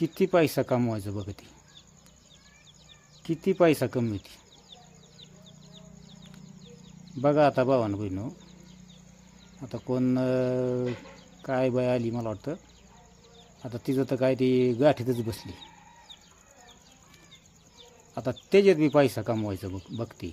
किती पैसा कमवायचा बघ ती? किती पैसा कमवते बघा आता भावानं बहिणू. आता कोण काय बाय आली मला वाटतं. आता तिचं तर काय ती गाठीतच बसली. आता त्याच्यात बी पैसा कमवायचा बघ बघते.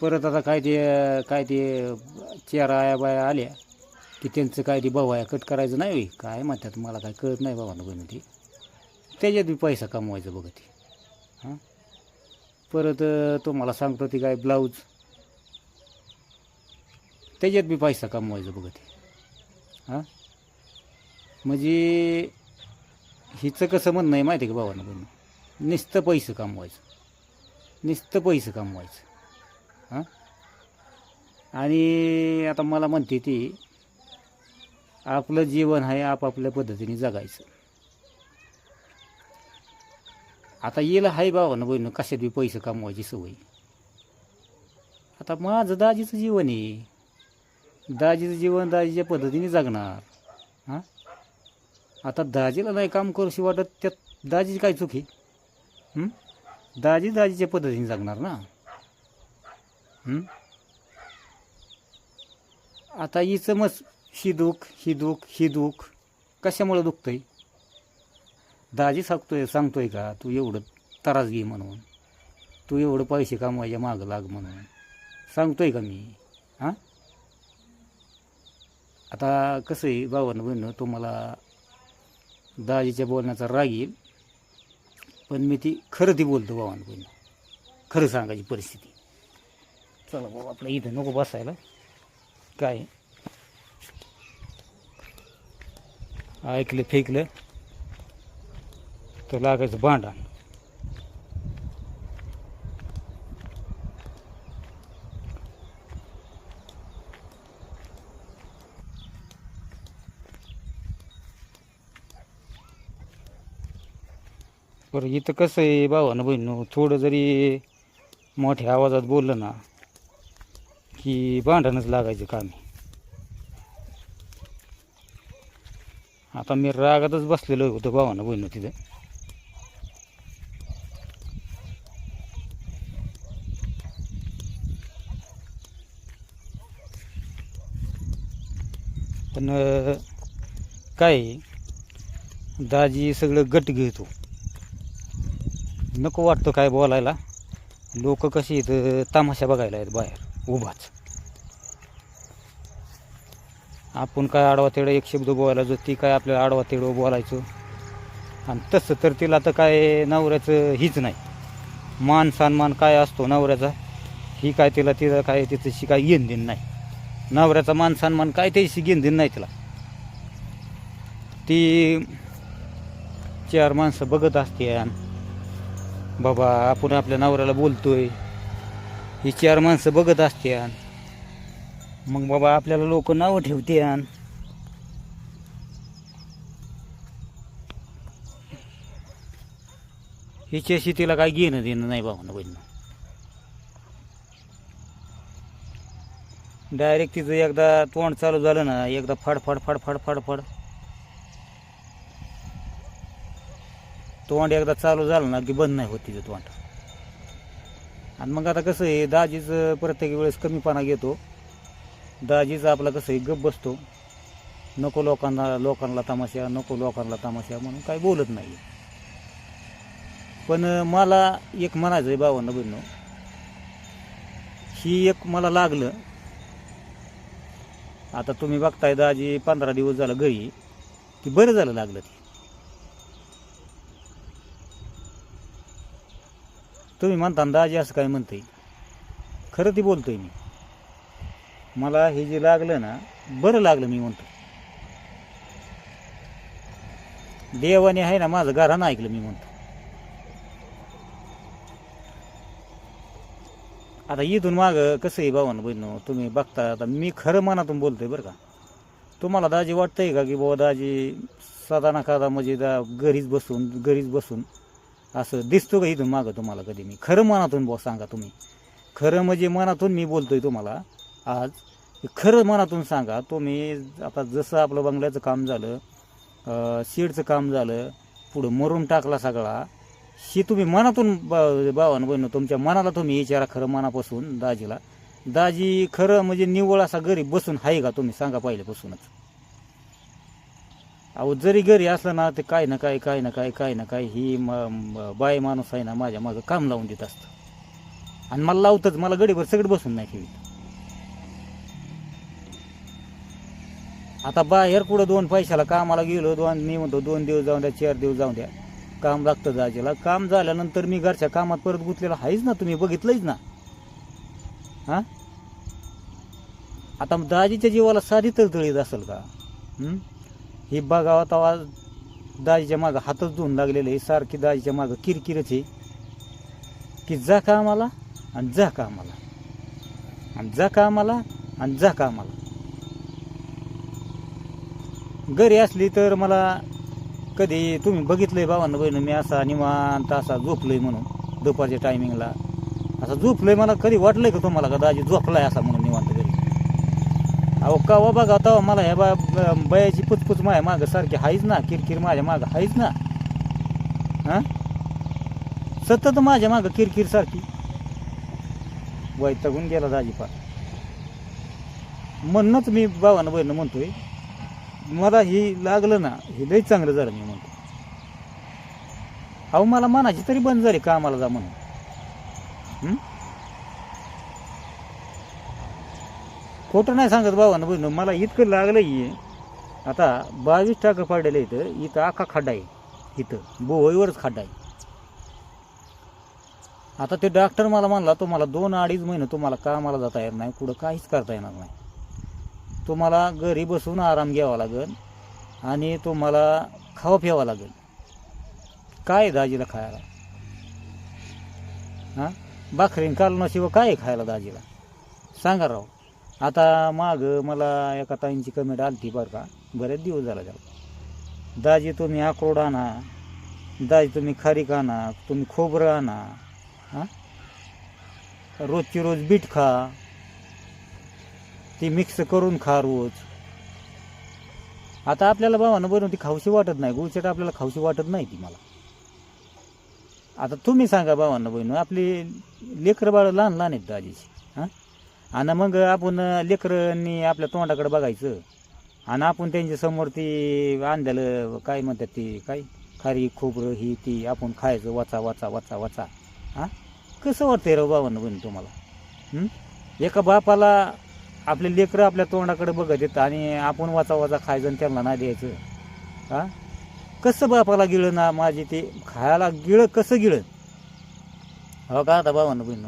परत आता काय ते काय ते चेहरा आया बाया आल्या. की त्यांचं काय ते बवाया कट करायचं नाही होई काय म्हणतात मला काय कळत नाही बाबा बहिणी ते. त्याच्यात बी पैसा कमवायचा बघा ते. हां? परत तो तुम्हाला सांगतो ते काय ब्लाऊज. त्याच्यात बी पैसा कमवायचा बघा ते. हां? म्हणजे हिचं कसं म्हणणं आहे माहिती आहे का बाबांना बहिणी नुसतं पैसे कमवायचं. नुसतं पैसे कमवायचं. हां? आणि आता मला म्हणते ती आपलं जीवन आहे आपापल्या पद्धतीने जगायचं. आता येईल हाय बाबानं बहिण कशात बी पैसे कमवायची सवय? आता माझं दाजीचं जीवन आहे. दाजीचं जीवन दाजीच्या पद्धतीने जगणार. हां? आता दाजीला नाही काम करूशी वाटत त्यात दाजीची काय चूक आहे? दाजी दाजीच्या पद्धतीने जगणार ना? आता हिचं मग ही दुःख ही दुःख ही दुःख. कशामुळं दुखतंय? दाजी सांगतोय सांगतोय का तू एवढं त्रास घे म्हणून. तू एवढं पैसे कमवायच्या मागं लाग म्हणून. सांगतोय का मी? हां? आता कसं आहे भावानं बहिणं तुम्हाला दाजीच्या बोलण्याचा राग येईल पण मी ती खरं ती बोलतो भावानं बहिणं. खरं सांगायची परिस्थिती. चला बाबा आपलं इथं नको बसायला. काय? ऐकलं फेकलं. तर लागायचं भांडण. बरं इथं कसं आहे भावानं बहिणू? थोडं जरी मोठ्या आवाजात बोललं ना की भांडणच लागायचं काम. आता मी रागातच बसलेलो होतो भावानं बहिणं तिथं. पण काय दाजी सगळं गट घेतो. नको वाटतं काय बोलायला. लोक कशी इथं तमाशा बघायला आहेत बाहेर उभाच. आपण काय आडवा तेवढं एक शब्द बोलायचो ती काय आपल्याला आडवा तेवढं बोलायचं. आणि तसं तर तिला तर काय नवऱ्याचं हीच नाही. मान सन्मान काय असतो नवऱ्याचा ही काय तिला तिला काय तिथंशी काय घेण देण नाही. नवऱ्याचा मान सन्मान काय त्याशी घेण देण नाही तिला. ती चार माणसं बघत असते बाबा आपण आपल्या नवऱ्याला बोलतोय. ही चार माणसं बघत असते मग बाबा आपल्याला लोक नावं ठेवते हिच्याशी तिला काय घेणं देणं नाही भावना बहिणं. डायरेक्ट तिचं एकदा तोंड चालू झालं ना एकदा फड फडफड फडफड तोंड एकदा चालू झालं ना की बंद नाही होत तिचं तोंड. आणि मग आता कसं आहे दाजीचं प्रत्येक वेळेस कमीपणा घेतो. दाजीचं आपला कसं गप बसतो. नको लोकांना लोकांना तमाशा नको लोकांना तमाशा म्हणून काही बोलत नाही पण मला एक म्हणायचं आहे भावांना बहिणं ही एक मला लागलं. आता तुम्ही बघताय दाजी पंधरा दिवस झालं घरी. की बरं झालं लागलं ते. तुम्ही म्हणता ना दाजी असं काय म्हणतंय. खरं ती बोलतोय मी. मला हे जे लागलं ना बरं लागलं मी म्हणतो. देवाने आहे ना माझं घरानं ऐकलं मी म्हणतो. आता इथून मागं कसं आहे भावानं बहिण तुम्ही बघता आता मी खरं मनातून बोलतोय बरं का. तुम्हाला दाजी वाटतंय का की बाबा दाजी सदा ना म्हणजे दा घरीच बसून घरीच बसून असं दिसतो का इथून मागं तुम्हाला कधी? मी खरं मनातून बो सांगा तुम्ही. खरं म्हणजे मनातून मी बोलतोय तुम्हाला. आज. खरं मनातून सांगा तुम्ही आता जसं आपलं बंगल्याचं काम झालं शेडचं काम झालं पुढं मरून टाकला सगळा ही तुम्ही मनातून बा भावानं बहिण तुमच्या मनाला तुम्ही विचारा खरं मनापासून दाजीला. दाजी खरं म्हणजे निव्वळ असा घरी बसून आहे का तुम्ही? सांगा पहिल्यापासूनच. अहो जरी घरी असलं ना ते काय ना काय काय ना काय काय ना काय ही म बाय माणूस आहे ना माझ्या मागं काम लावून देत असतं. आणि मला लावतंच मला गडीभर सगळं बसून नाही ठेवी आता बाहेर कुठं दोन पैशाला कामाला गेलो दोन मी म्हणतो दोन दिवस जाऊन द्या चार दिवस जाऊन द्या. काम लागतं दाजीला काम झाल्यानंतर मी घरच्या कामात परत गुंतलेलं आहेच ना तुम्ही? बघितलंच ना? हां? आता दाजीच्या जीवाला साधी तळतळीत असेल का? ही बघावं तवा दाजीच्या मागं हातच धुवून लागलेले. सारखी दाजीच्या मागं किरकिरच आहे. की जा कामाला आणि जा कामाला. आणि जा कामाला आणि जा कामाला. घरी असली तर मला कधी तुम्ही बघितलंय भावांना बहिणं मी असा निवांत असा झोपलोय म्हणून दुपारच्या टायमिंगला असं झोपलंय मला कधी वाटलंय का तुम्हाला का दाजी झोपलाय असा म्हणून निवांत घरी? अहो कवा बघा तवा मला ह्या बा बयाची पुचपुच माझ्या मागं सारखी हायच ना किरकिर माझ्या मागं हायच ना. हां? सतत माझ्या मागं किरकिर सारखी. वैतागून गेला दाजी फार म्हणूनच मी बाबांना बहिणं म्हणतोय मला हे लागलं ना हे लई चांगलं झालं मी म्हणतो. अहो मला मनाची तरी बंद झाली कामाला जा म्हणून. खोटं नाही सांगत भावानं बहिण मला इतकं लागलं आहे आता बावीस टाकं पाडलेलं इथं इथं आखा खड्डा आहे इथं बोहईवरच खड्डा आहे. आता ते डॉक्टर मला म्हणला तुम्हाला दोन अडीच महिने तुम्हाला कामाला जाता येत नाही कुठं काहीच करता येणार नाही. तुम्हाला घरी बसून आराम घ्यावा लागेल आणि तुम्हाला खावा प्यावा लागेल. काय आहे दाजीला खायला? हां? भाकरीन कालनाशिवाय काय आहे खायला दाजीला? सांगा राव. आता माग मला एका ताईंची कमेंट आलती बरं का. बरेच दिवस झाला त्याला. दाजी तुम्ही अक्रोड आणा. दाजी तुम्ही खारीक आणा. तुम्ही खोबरं आणा. हां? रोजची रोज बीट खा. ती मिक्स करून खा रोज आता आपल्याला भावानं बनवून ती खाऊशी वाटत नाही गुळचट आपल्याला खाऊशी वाटत नाही ती मला. आता तुम्ही सांगा भावांना बहिण आपली लेकरं बाळ लहान लहान आहेत दाजीची हां? आणि मग आपण लेकरांनी आपल्या तोंडाकडे बघायचं. आणि आपण त्यांच्यासमोर ती आणलेलं काय म्हणतात ती काय? खारी खोबरं ही ती आपण खायचं वाचा वाचा वाचा वाचा. हां? कसं वाटतंय रे भावांना बहिण तुम्हाला? एका बापाला आपले लेकरं आपल्या तोंडाकडे बघत येत आणि आपण वाचा वाचा खायचं आणि त्यांना नाही द्यायचं. हां? कसं बापाला गिळं ना माझी ते खायला गिळं कसं गिळं? हो का आता बाबांना बहिण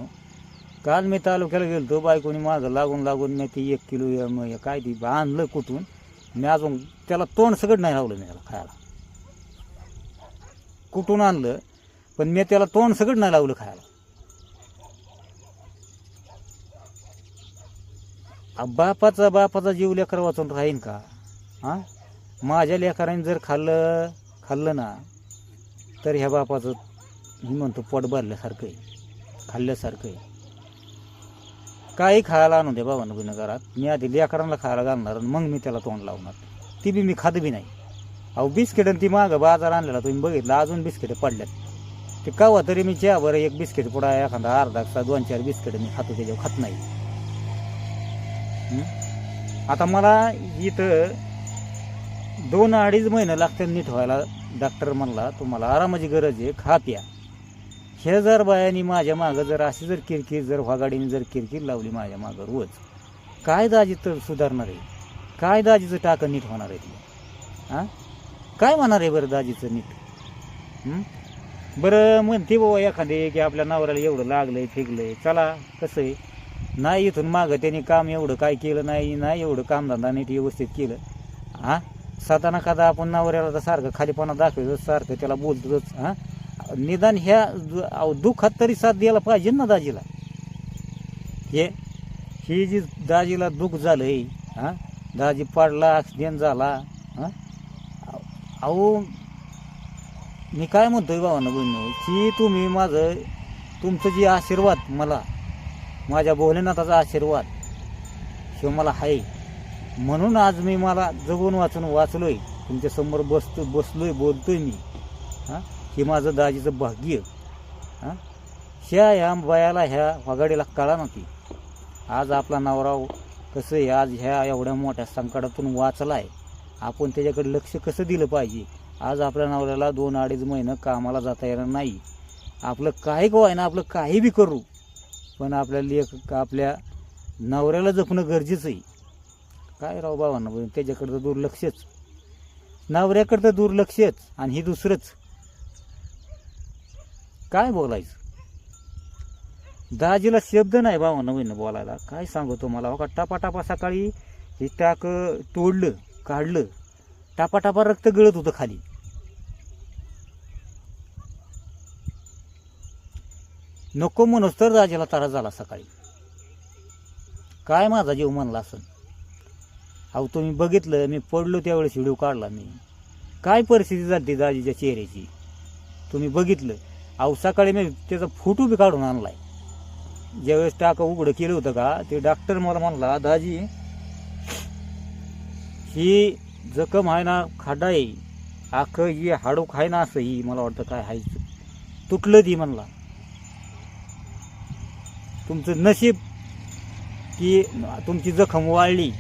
काल मी तालुक्याला गेलो तो बायकोनी माझं लागून लागून मी ती एक किलो या- काय ती आणलं कुठून? मी अजून त्याला तोंड सगळं नाही लावलं मी त्याला खायला. कुठून आणलं? पण मी त्याला तोंड सगळं नाही लावलं खायला. आ, बापाचा बापाचा जीव लेकर वाचून राहीन का? हां? माझ्या लेकरांनी जर खाल्लं खाल्लं ना तर ह्या बापाचं मी म्हणतो पोट भरल्यासारखं आहे. खाल्ल्यासारखं आहे. काही खायला आणू दे बाबा बिनं घरात. मी आधी लेकरांना खायला घालणार आणि मग मी त्याला तोंड लावणार. ती बी मी खात बी नाही. अहो बिस्किट आणि ती मागं बाजार आणलेला तुम्ही बघितलं अजून बिस्किटं पडल्यात. ते कवा तरी मी चहा बरं एक बिस्किट पुढा एखादा अर्धा दोन चार बिस्किट मी खातो त्याच्यावर खात नाही. आता मला इथं दोन अडीच महिने लागतात नीट व्हायला डॉक्टर म्हणला तुम्हाला आरामाची गरज आहे खात्या हे जर बायानी माझ्या मागं जर अशी जर किरकिर जर व्हागाडीने जर किरकिर लावली माझ्या मागं रोज काय दाजी तर सुधारणार आहे? काय दाजीचं टाकं नीट होणार आहे तुला? हां काय म्हणणार आहे बरं दाजीचं नीट? बरं म्हणते बाबा एखादे की आपल्या नवऱ्याला एवढं लागलं आहे फेकलं आहे चला कसं आहे? नाही इथून मागं त्यांनी काम एवढं काय केलं नाही नाही एवढं कामधंदा नीट व्यवस्थित केलं. हां? साधा एखादा कदा आपण नवऱ्याला तर सारखं खालीपणा दाखवतो सारखं त्याला बोलतोच हां? निदान ह्या दु- अहो, दुःखात तरी साथ द्यायला पाहिजे ना दाजीला. हे ही जी दाजीला दुःख झालं आहे हां? दाजी पाडला ॲक्सिडेंट झाला हां? अहो मी काय म्हणतोय भावानं बहिणी की तुम्ही माझं तुमचं जे आशीर्वाद मला माझ्या भोलेनाथाचा आशीर्वाद. शिव मला आहे म्हणून आज मी मला जगून वाचून वाचलोय. तुमच्यासमोर बसतो बसलोय बोलतोय मी. हां? हे माझं दाजीचं भाग्य. हां? ह्या ह्या बायाला ह्या वगाडीला कळा नव्हती आज आपला नवरा कसं आहे? आज ह्या एवढ्या मोठ्या संकटातून वाचला आहे आपण त्याच्याकडे लक्ष कसं दिलं पाहिजे? आज आपल्या नवऱ्याला दोन अडीच महिनं कामाला जाता येणार नाही. आपलं काही आहे ना आपलं काही बी करू. पण आपल्या लेख आपल्या नवऱ्याला जपणं गरजेचं आहे काय राव बाबांना त्याच्याकडं दुर्लक्षच. नवऱ्याकडं तर दुर्लक्षच आणि हे दुसरंच. काय बोलायचं? दाजीला शब्द नाही बाबांना बहिणं बोलायला. काय सांगू तुम्हाला? हो का टापाटापा सकाळी हे टाक तोडलं काढलं टापाटापा रक्त गळत होतं खाली. नको म्हणूस तर दाजीला तारा झाला सकाळी. काय माझा जीव म्हणला असं? अहो तुम्ही बघितलं मी पडलो त्यावेळेस व्हिडिओ काढला मी. काय परिस्थिती झाली दाजीच्या चेहऱ्याची? तुम्ही बघितलं. अहो सकाळी मी त्याचा फोटो बी काढून आणलाय. ज्यावेळेस टाका उघडं केलं होतं का ते डॉक्टर मला म्हणला दाजी ही जखम आहे ना खाडा आहे. अख्खं ही हाडूक आहे ना असं ही मला वाटतं काय आहे तुटलं ती म्हणला. तुमचं नशीब की तुमची जखम वाढली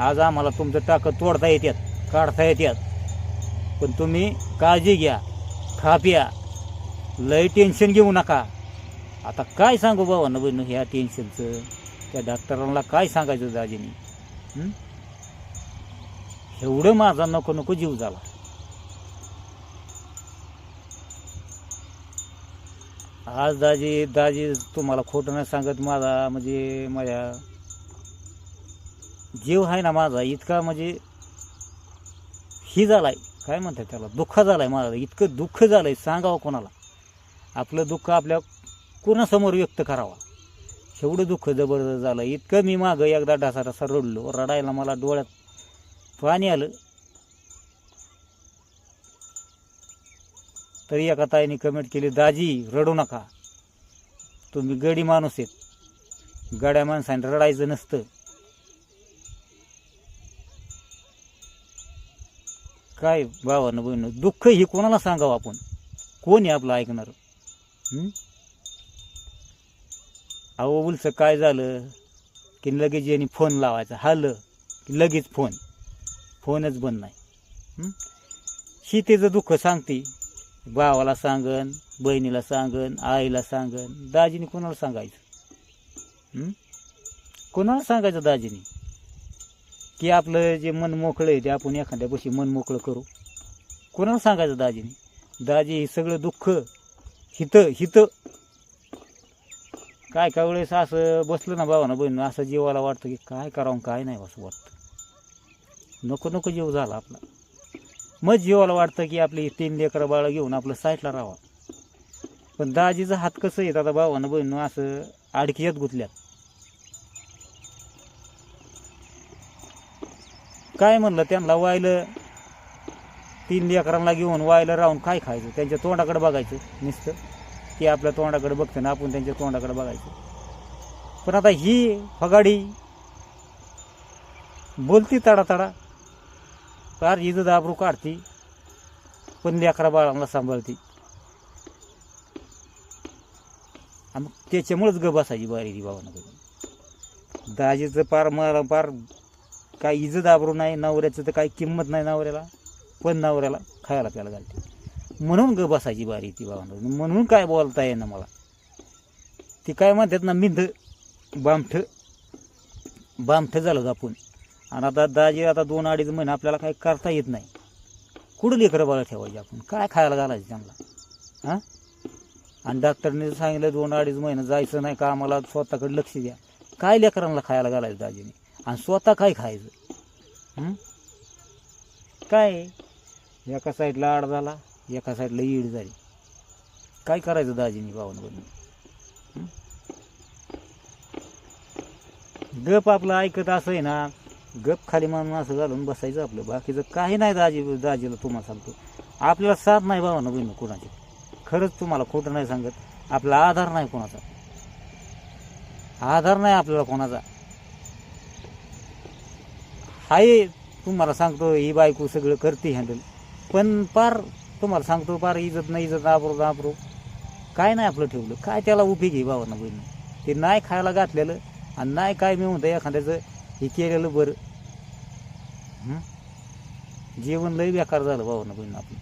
आज आम्हाला तुमचं टाकं तोडता येतात काढता येतात पण तुम्ही काळजी घ्या खा प्या लय टेन्शन घेऊ नका. आता काय सांगू बाबा बहिण ह्या टेन्शनचं त्या डॉक्टरांना काय सांगायचं दाजीनी? एवढं माझा नको नको जीव झाला. आज दाजी दाजी तुम्हाला खोटं नाही सांगत माझा म्हणजे माझ्या जीव आहे ना माझा इतका म्हणजे ही झालाय. काय म्हणतात त्याला? दुःख झालाय माझा. इतकं दुःख झालंय सांगावं कोणाला? आपलं दुःख आपल्या कोणासमोर व्यक्त करावा? एवढं दुःख जबरदस्त झालं. इतकं मी मागं एकदा ढासा ढासा रडलो रडायला मला डोळ्यात पाणी आलं. तरी एका ताईने कमेंट केली दाजी रडू नका. तुम्ही गडी माणूस आहेत. गड्या माणसाने रडायचं नसतं. काय भावानं बहिण दुःख ही कोणाला सांगावं आपण? कोण आहे आपलं ऐकणार? अहो उलसं काय झालं? की लगेच यांनी फोन लावायचा. हालं की लगेच फोन फोनच बंद नाही. हं? ही त्याचं दुःख सांगते. भावाला सांगन बहिणीला सांगन आईला सांगन दाजीने कोणाला सांगायचं? कुणाला कोणाला सांगायचं दाजीने? की आपलं जे मन मोकळं आहे ते आपण एखाद्यापाशी मन मोकळं करू. कोणाला सांगायचं दाजीने? दाजी हे सगळं दुःख हितं हितं. काय काय वेळेस असं बसलं ना भावानं बहिण असं जीवाला वाटतं की काय करावं काय नाही असं वाटतं. नको नको जीव झाला आपला. मग जीवाला वाटतं की आपली तीन लेकरं बाळं घेऊन आपलं साईडला राहावं. पण दाजीचा हात कसं येत आता भावानं बहिण असं आडकीयात गुतल्यात. काय म्हणलं त्यांना वायलं तीन लेकरांना घेऊन वायलं राहून काय खायचं? त्यांच्या तोंडाकडे बघायचं नुसतं. की आपल्या तोंडाकडे बघते ना आपण त्यांच्या तोंडाकडे बघायचं. पण आता ही फगाडी बोलती तडा तडा फार इजत आबरू काढती. पण लेकरा बाळांना सांभाळती. आणि त्याच्यामुळेच ग बसायची बारी ती बाबांना दाजीचं पार मला पार काय इजत आबरू नाही नवऱ्याचं तर काही किंमत नाही नवऱ्याला. पण नवऱ्याला खायला प्यायला घालते. म्हणून ग बसायची बारी ती बाबांना म्हणून काय बोलता येईना मला. ती काय म्हणतात ना मिंध बामठ. बामठ झालं आपण. आणि आता दाजी आता दोन अडीच महिने आपल्याला काही करता येत नाही. कुठं लेकरं बाळा ठेवायची आपण? काय खायला घालायचं त्यांना? हां? आणि डॉक्टरने सांगितलं दोन अडीच महिने जायचं नाही का आम्हाला स्वतःकडे लक्ष द्या. काय लेकरांना खायला घालायचं दाजीने? आणि स्वतः काय खायचं? काय? एका साईडला आड झाला एका साईडला ईड झाली. काय करायचं दाजीने बावन गप आपलं ऐकत असं आहे ना गप खाली म्हणून असं घालून बसायचं आपलं. बाकीचं काही नाही दाजी दाजीला तुम्हाला सांगतो. आपल्याला साथ नाही भावांना बहिणी कोणाची. खरंच तुम्हाला खोटं नाही सांगत. आपला आधार नाही कोणाचा. आधार नाही आपल्याला कोणाचा. हाय तुम्हाला सांगतो ही बायको सगळं करते हँडल पण पार तुम्हाला सांगतो पार इजत नाही इजत आपरो आपरो काय नाही आपलं ठेवलं. काय त्याला उपयोगी ना बहिणं. ते नाही खायला घातलेलं आणि नाही काय मी म्हणतो एखाद्याचं हे केलेलं बरं. जेवण लय बेकार झालं भावना बहिण आपलं.